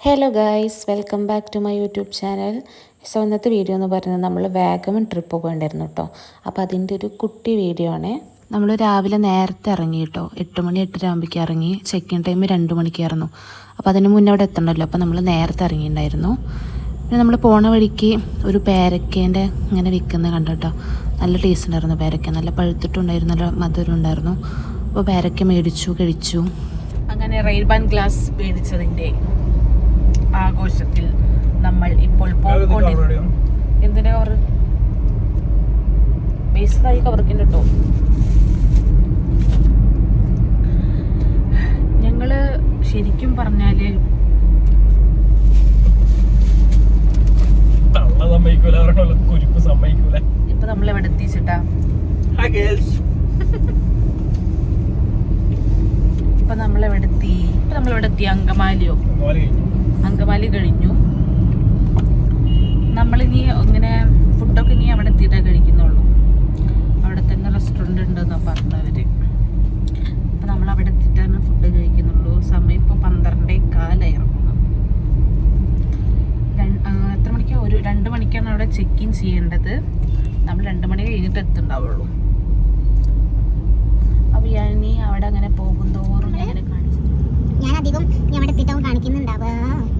Hello guys welcome back to my YouTube channel so ഇന്നത്തെ video എന്ന് പറയുന്നത് നമ്മൾ വാഗമൺ ട്രിപ്പ് പോകേണ്ടായിരുന്നു കേട്ടോ അപ്പോൾ അതിന്റെ ഒരു കുട്ടി വീഡിയോ ആണ്. നമ്മൾ രാവിലെ നേരത്തെ ഇറങ്ങി കേട്ടോ എട്ട് മണി എട്ടര ആകുമ്പോഴേക്ക് ഇറങ്ങി ചെക്ക് ഇൻ ടൈം രണ്ട് മണിക്കായിരുന്നു അപ്പോൾ അതിന് മുന്നേ അവിടെ എത്തണമല്ലോ അപ്പോൾ നമ്മൾ നേരത്തെ ഇറങ്ങിയിട്ടുണ്ടായിരുന്നു. പിന്നെ നമ്മൾ പോണ വഴിക്ക് ഒരു പേരക്കേന്റെ ഇങ്ങനെ വിൽക്കുന്നത് കണ്ടു കേട്ടോ നല്ല ടേസ്റ്റ് ഉണ്ടായിരുന്നു പേരക്ക. നല്ല പഴുത്തിട്ടുണ്ടായിരുന്നു നല്ല മധുരം ഉണ്ടായിരുന്നു. അപ്പോൾ പേരക്ക മേടിച്ചു കഴിച്ചു. അങ്ങനെ റെയിൽബാൻ ഗ്ലാസ് മേടിച്ചതിന്റെ ആഘോഷത്തിൽ നമ്മൾ ഇപ്പോൾ എന്തിന്റെ കവർ കവർക്കിന്റെ കേട്ടോ ഞങ്ങൾ ശരിക്കും പറഞ്ഞാൽ ഇപ്പൊ നമ്മൾ എവിടെ എത്തിച്ചിട്ടാ ഇപ്പൊ നമ്മൾ എവിടെ എത്തി? ഇപ്പൊ നമ്മൾ എവിടെ എത്തി? അങ്കമാലിയോ? അങ്കമാലി കഴിഞ്ഞു. നമ്മളിനി ഇങ്ങനെ ഫുഡൊക്കെ ഇനി അവിടെ എത്തിയിട്ടേ കഴിക്കുന്നുള്ളൂ. അവിടെ തന്നെ റെസ്റ്റോറന്റ് ഉണ്ടെന്നാണ് പറഞ്ഞവർ അപ്പം നമ്മൾ അവിടെ എത്തിയിട്ടാണ് ഫുഡ് കഴിക്കുന്നുള്ളൂ. സമയം ഇപ്പോൾ പന്ത്രണ്ടേ കാലായി ഇറങ്ങുന്നത് രണ്ട്- എത്ര മണിക്കാണ് ഒരു രണ്ട് മണിക്കാണ് അവിടെ ചെക്ക് ഇൻ ചെയ്യേണ്ടത്. നമ്മൾ രണ്ട് മണി കഴിഞ്ഞിട്ട് എത്തുണ്ടാവുള്ളൂ. അപ്പോൾ ഞാൻ ഇനി അവിടെ അങ്ങനെ പോകും ഞാൻ അധികം ഞാൻ അവിടെ എത്തിയിട്ടാവും കാണിക്കുന്നുണ്ടാവുക.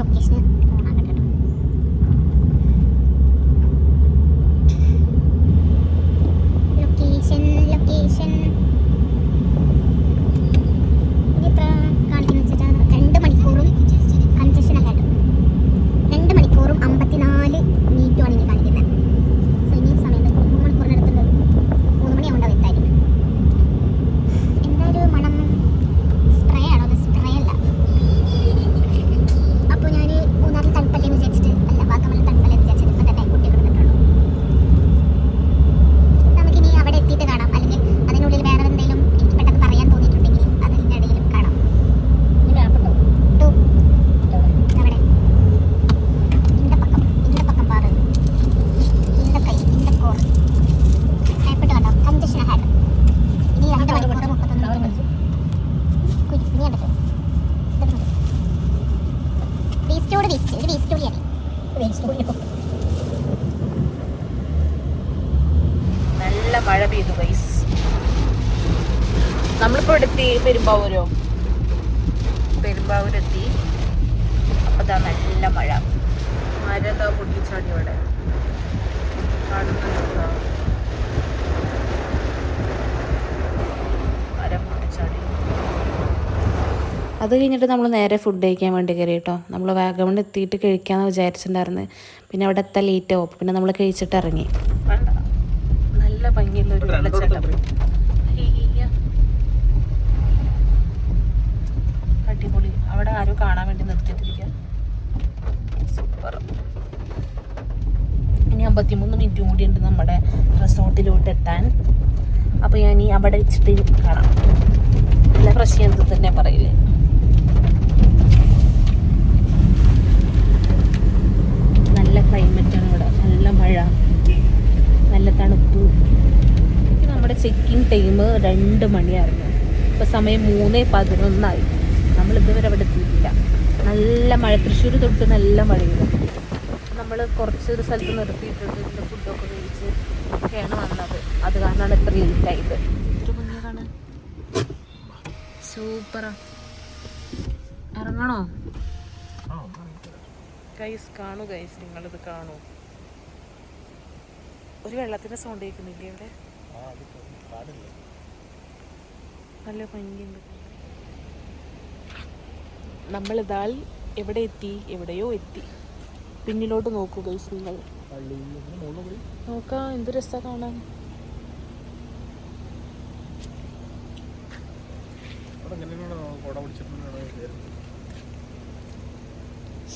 ലൊക്കേഷൻ കേട്ടോ ലൊക്കേഷൻ ലൊക്കേഷൻ എത്ര കാണിക്കുന്ന വെച്ചിട്ടാണ് രണ്ട് മണിക്കൂറും കൺസെഷൻ അഹെഡ് രണ്ട് മണിക്കൂറും അമ്പത്തിനാല് മിനിറ്റുമാണ് ഇനി കാണിക്കുന്നത് സോ ഇനി സമയത്ത് മൂന്ന് മണിക്കൂറിനടുത്തുണ്ട് മൂന്ന് മണിയാവുണ്ട് അവിടെ എത്താൻ എന്താ ഒരു മണം സ്പ്രേ ആണോ അത് സ്പ്രേ അല്ല അപ്പോൾ ഞാൻ മൂന്നാറിൽ തണുപ്പല്ലേന്ന് വിചാരിച്ചിട്ട് അല്ല വാഗമണിൽ തണുപ്പല്ലേന്ന് വിചാരിച്ചിട്ട് ഇപ്പം തന്നെ കുട്ടി കിടന്നിട്ടുള്ളൂ നമുക്കിനി അവിടെ എത്തിയിട്ട് കാണാം അല്ലെങ്കിൽ അതിനുള്ളിൽ വേറെ എന്തെങ്കിലും എനിക്ക് പെട്ടെന്ന് പറയാൻ തോന്നിയിട്ടുണ്ടെങ്കിൽ അതിന്റെ ഇടയിൽ കാണാം ടു. എവിടെ? ഇന്റെ പക്കം ഇന്റെ പക്കം പാറ് ഇന്റെ കൈ ഇന്റെ കോർ ഭയപ്പെട്ട് കണ്ടോ കഞ്ചഷൻ ഹാഡ് ഇനി രണ്ട് മണിക്കൂർ മുപ്പത്തൊന്ന് മിനിറ്റ് കുരിപ്പിനി കണ്ടത് വേസ്റ്റോട് വേസ്റ്റ് ഒരു വേസ്റ്റ് കൂടിയാണ് നല്ല മഴ പെയ്തു ഗൈസ് നമ്മളിപ്പോ എടുത്തി പെരുമ്പാവൂരോ? പെരുമ്പാവൂരെത്തി. അപ്പൊ ദാ നല്ല മഴ. മരതാ പൊട്ടിച്ചാടി ഇവിടെ കാണുന്നുണ്ടോ? അത് കഴിഞ്ഞിട്ട് നമ്മൾ നേരെ ഫുഡ് കഴിക്കാൻ വേണ്ടി കയറി കേട്ടോ നമ്മൾ വാഗമൺ എത്തിയിട്ട് കഴിക്കാമെന്ന് വിചാരിച്ചിട്ടുണ്ടായിരുന്നു. പിന്നെ അവിടെ എത്താൻ ലേറ്റ് ആവും. പിന്നെ നമ്മൾ കഴിച്ചിട്ട് ഇറങ്ങി. കണ്ട നല്ല ഭംഗിയുള്ള ഒരു വെള്ളച്ചാട്ടം ഹീയ്യ. അടിപൊളി അവിടെ ആരോ കാണാൻ വേണ്ടി നിർത്തിയിട്ടിരിക്കുക സൂപ്പർ ഇനി അമ്പത്തിമൂന്ന് മിനിറ്റ് കൂടി ഉണ്ട് നമ്മുടെ റിസോർട്ടിലോട്ട് എത്താൻ. അപ്പോൾ ഞാൻ ഇനി അവിടെ വെച്ചിട്ട് കാണാം. നല്ല പ്രശ്നം തന്നെ പറയില്ലേ. നല്ല ക്ലൈമറ്റാണ് ഇവിടെ. നല്ല മഴ. നല്ല തണുപ്പ്. നമ്മുടെ ചെക്കിംഗ് ടൈം രണ്ട് മണിയായിരുന്നു. ഇപ്പോൾ സമയം മൂന്ന് പതിനൊന്നായി. നമ്മൾ ഇതുവരെ അവിടെ എത്തിയിട്ടില്ല. നല്ല മഴ തൃശ്ശൂർ തൊട്ട് നല്ല മഴയുണ്ട് നമ്മൾ കുറച്ചൊരു സ്ഥലത്ത് നിർത്തിയിട്ടുണ്ട്. ഇതിന്റെ ഫുഡൊക്കെ കഴിച്ച് ഒക്കെയാണ് വന്നത്. അത് കാരണമാണ് ഇത്ര ലേറ്റായത് ഇത്ര ഭംഗിയതാണ് സൂപ്പറാ ഇറങ്ങണോ? ഗൈസ് കാണൂ ഗൈസ് നിങ്ങളിത് കാണൂ. ഒരു വെള്ളത്തിന്റെ സൗണ്ട് കേൾക്കുന്നില്ലേ ഇവിടെ നല്ല ഭംഗിയുണ്ട്. നമ്മളിതാൽ എവിടെ എത്തി? എവിടെയോ എത്തി. പിന്നിലോട്ട് നോക്കൂ ഗൈസ് നിങ്ങൾ. നോക്കാം എന്ത് രസ കാണാൻ.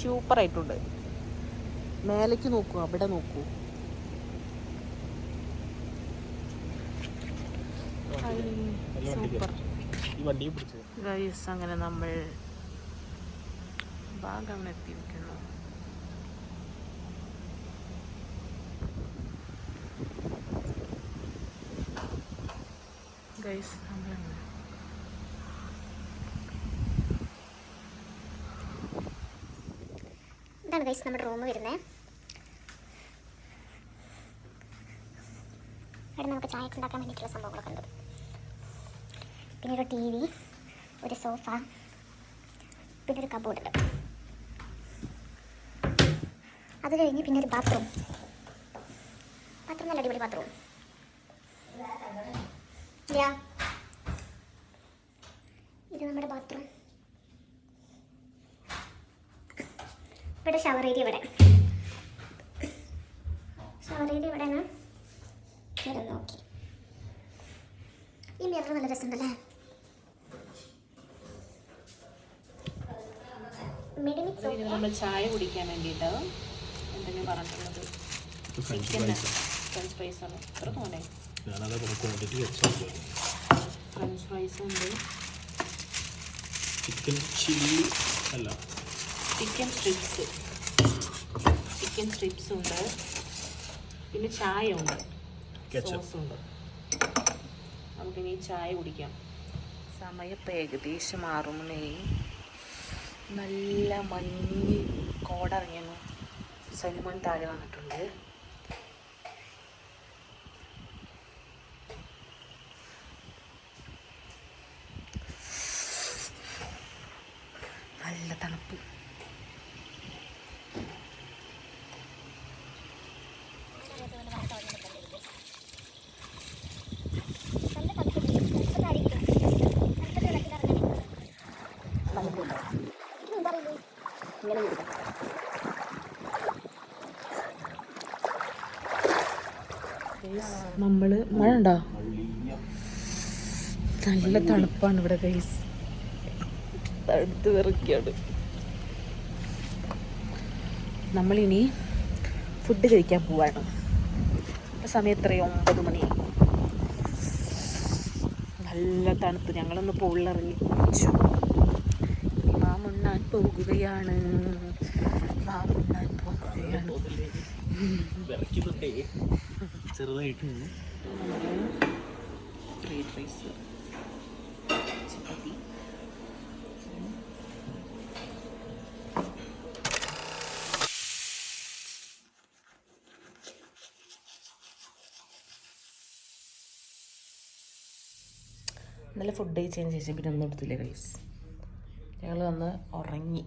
സൂപ്പർ ആയിട്ടുണ്ട് മേലേക്ക് നോക്കൂ അവിടെ നോക്കൂ. സൂപ്പർ. ഗൈസ് അങ്ങനെ നമ്മൾ ഭാഗം എത്തിയിരിക്കുന്നു ഗൈസ് ഇതാണ് ഗൈസ് നമ്മുടെ റൂം വരുന്നേ. ഇവിടെ നമുക്ക് ചായ ഉണ്ടാക്കാൻ വേണ്ടിയിട്ടുള്ള സംഭവങ്ങളൊക്കെ ഉണ്ട്. പിന്നെ ഒരു ടി വി ഒരു സോഫ പിന്നെ ഒരു കബോർഡ് ഉണ്ട്. അത് കഴിഞ്ഞ് പിന്നെ ഒരു ബാത്റൂം ബാത്റൂം നല്ല അടിപൊളി ബാത്റൂം ഇല്ല. ഇത് നമ്മുടെ ബാത്റൂം ഇവിടെ ഷവർ ഏരിയ ഇവിടെ. ഷവർ ഏരിയ ഇവിടെയാണ് മിറർ നോക്കി. ഈ മിറർ നല്ല രസമുണ്ടല്ലേ? നമ്മൾ ചായ കുടിക്കാൻ വേണ്ടിയിട്ട്? എന്തെങ്കിലും പറഞ്ഞിട്ടുള്ളത്. ചിക്കൻ ഫ്രഞ്ച് ഫ്രൈസ് ആണ്. തോന്നേ ഫ്രഞ്ച് ഫ്രൈസ് ഉണ്ട്. ചിക്കൻ ചില്ലി അല്ല. ചിക്കൻ സ്ട്രിപ്സ് ചിക്കൻ സ്ട്രിപ്സ് ഉണ്ട്. പിന്നെ ചായ ഉണ്ട്. Ketchup. സോസ് ഉണ്ട്. നമുക്കിനി ചായ കുടിക്കാം. സമയത്ത് ഏകദേശം ആറു മണിയായി നല്ല മഞ്ഞ് കോടിറങ്ങിയെന്നു സൽമാൻ താഴെ വന്നിട്ടുണ്ട് നല്ല തണുപ്പ് നമ്മൾ മഴ ഉണ്ടോ നല്ല തണുപ്പാണ് ഇവിടെ ഗൈസ് തണുത്ത് വിറയ്ക്കാണ് നമ്മളിനി ഫുഡ് കഴിക്കാൻ പോവാണ്. സമയം എത്രയോ ഒമ്പത് മണി. നല്ല തണുപ്പ്. ഞങ്ങളൊന്ന് പോളിലിറങ്ങി കുളിച്ചു. ഇനി മാമുണ്ണാൻ പോകുകയാണ്. മാമുണ്ണാൻ പോകുകയാണ്. ചെറുതായിട്ട്. ഫ്രൈഡ് റൈസ് നല്ല ഫുഡ് കഴിച്ചതിന് ശേഷം പിന്നെ ഒന്നും എടുത്തില്ല ഗൈസ് ഞങ്ങൾ വന്ന് ഉറങ്ങി.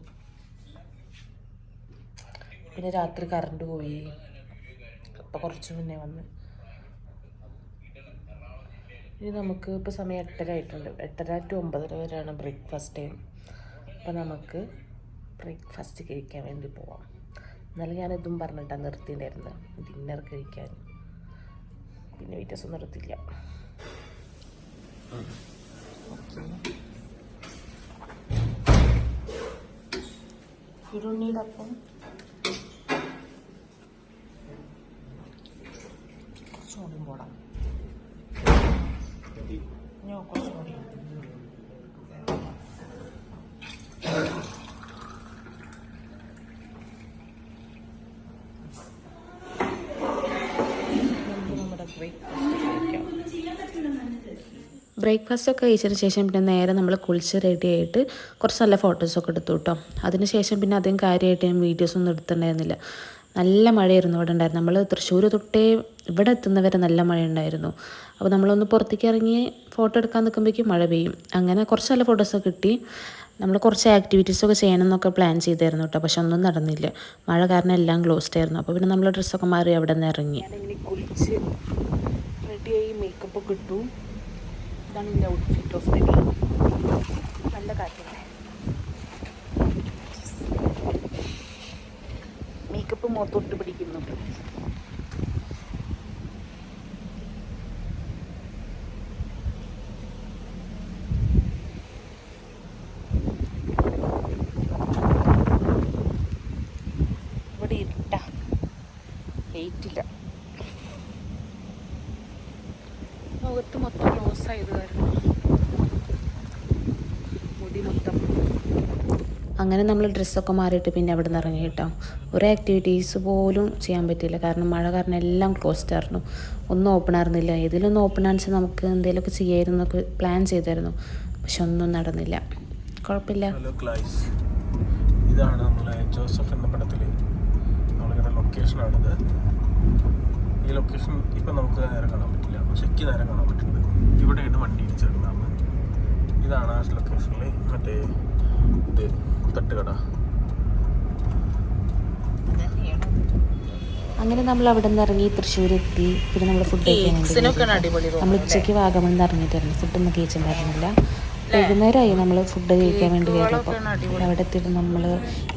പിന്നെ രാത്രി കറണ്ട് പോയി. അപ്പോൾ കുറച്ച് മുന്നേ വന്ന് ഇനി നമുക്ക് ഇപ്പോൾ സമയം എട്ടര ആയിട്ടുണ്ട്. എട്ടര ടു ഒമ്പതര വരെയാണ് ബ്രേക്ക്ഫാസ്റ്റ് ടൈം അപ്പോൾ നമുക്ക് ബ്രേക്ക്ഫാസ്റ്റ് കഴിക്കാൻ വേണ്ടി പോവാം. എന്നാലും ഞാനിതും പറഞ്ഞിട്ടാണ് നിർത്തിയിട്ടുണ്ടായിരുന്നത് ഡിന്നർ കഴിക്കാൻ. പിന്നെ വ്യത്യാസം നിർത്തില്ല ചുരുണ്ണിയുടെ അപ്പം കുറച്ചുകൂടി പോടാം ഞാൻ കുറച്ചുകൂടി ബ്രേക്ക്ഫാസ്റ്റ് ഒക്കെ കഴിച്ചതിന് ശേഷം പിന്നെ നേരെ നമ്മൾ കുളിച്ച് റെഡി ആയിട്ട് കുറച്ച് നല്ല ഫോട്ടോസൊക്കെ എടുത്തു കേട്ടോ. അതിന് ശേഷം പിന്നെ അധികം കാര്യമായിട്ട് ഞാൻ വീഡിയോസൊന്നും എടുത്തിട്ടുണ്ടായിരുന്നില്ല. നല്ല മഴയായിരുന്നു ഇവിടെ ഉണ്ടായിരുന്നു നമ്മൾ തൃശ്ശൂർ തൊട്ടേ ഇവിടെ എത്തുന്നവരെ നല്ല മഴ ഉണ്ടായിരുന്നു. അപ്പോൾ നമ്മളൊന്ന് പുറത്തേക്ക് ഇറങ്ങി ഫോട്ടോ എടുക്കാൻ നിൽക്കുമ്പോഴേക്കും മഴ പെയ്യും. അങ്ങനെ കുറച്ച് നല്ല ഫോട്ടോസൊക്കെ കിട്ടി. നമ്മൾ കുറച്ച് ആക്ടിവിറ്റീസൊക്കെ ചെയ്യണമെന്നൊക്കെ പ്ലാൻ ചെയ്തായിരുന്നു കേട്ടോ. പക്ഷെ ഒന്നും നടന്നില്ല. മഴ കാരണം എല്ലാം ക്ലോസ്ഡ് ആയിരുന്നു. അപ്പോൾ പിന്നെ നമ്മൾ ഡ്രസ്സൊക്കെ മാറി അവിടെ നിന്ന് ഇറങ്ങി. കുളിച്ച് റെഡിയായി മേക്കപ്പ് ഒക്കെ ഇട്ടു. ഇതാണ് എന്റെ ഔട്ട്ഫിറ്റ് ഓഫ് ഡേ നല്ല കാര്യമല്ലേ മേക്കപ്പ് മുഖത്തൊട്ട് പിടിക്കുന്നുണ്ട് അങ്ങനെ നമ്മൾ ഡ്രസ്സൊക്കെ മാറിയിട്ട് പിന്നെ അവിടെ നിന്ന് ഇറങ്ങി കേട്ടോ. ഒരു ആക്ടിവിറ്റീസ് പോലും ചെയ്യാൻ പറ്റില്ല കാരണം മഴ കാരണം എല്ലാം ക്ലോസ്ഡ് ആയിരുന്നു. ഒന്നും ഓപ്പൺ ആയിരുന്നില്ല. ഇതിലൊന്നും ഓപ്പൺ ആണെന്ന് നമുക്ക് എന്തെങ്കിലുമൊക്കെ ചെയ്യായിരുന്നൊക്കെ പ്ലാൻ ചെയ്തായിരുന്നു. പക്ഷെ ഒന്നും നടന്നില്ല. കുഴപ്പമില്ല. ഇതാണ് നമ്മളെ ജോസഫ് എന്ന പടത്തിൽ നമ്മളിങ്ങനെ ലൊക്കേഷനാണിത് ഈ ലൊക്കേഷൻ ഇപ്പം നമുക്ക് നേരെ കാണാൻ പറ്റില്ല. ശരിക്ക് നേരെ കാണാൻ പറ്റില്ല. ഇവിടെയാണ് വണ്ടി ഇടിച്ചിടുന്നതാണ് ഇതാണ് ആ ലൊക്കേഷനിൽ മറ്റേ ഇത്. തട്ടുകട. അങ്ങനെ നമ്മൾ അവിടെ നിന്ന് ഇറങ്ങി തൃശ്ശൂർ എത്തി പിന്നെ നമ്മൾ ഫുഡ് കഴിക്കാൻ നമ്മൾ ഉച്ചയ്ക്ക് വാഗമൺ നിന്ന് ഇറങ്ങിയിട്ടായിരുന്നു. ഫുഡൊന്നും കഴിച്ചിട്ടുണ്ടായിരുന്നില്ല വൈകുന്നേരമായി നമ്മൾ ഫുഡ് കഴിക്കാൻ വേണ്ടി കയറിയപ്പോൾ അവിടെ എത്തിയിട്ട് നമ്മൾ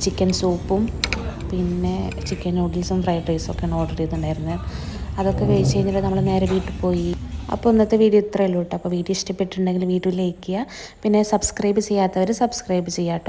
ചിക്കൻ സൂപ്പും പിന്നെ ചിക്കൻ നൂഡിൽസും ഫ്രൈഡ് റൈസും ഒക്കെയാണ് ഓർഡർ ചെയ്തിട്ടുണ്ടായിരുന്നത് അതൊക്കെ കഴിച്ച് കഴിഞ്ഞിട്ട് നമ്മൾ നേരെ വീട്ടിൽ പോയി. അപ്പോൾ ഇന്നത്തെ വീഡിയോ ഇത്രയേ ഉള്ളൂ കേട്ടോ. അപ്പോൾ വീഡിയോ ഇഷ്ടപ്പെട്ടിട്ടുണ്ടെങ്കിൽ വീഡിയോ ലൈക്ക് ചെയ്യുക. പിന്നെ സബ്സ്ക്രൈബ് ചെയ്യാത്തവർ സബ്സ്ക്രൈബ് ചെയ്യാം കേട്ടോ.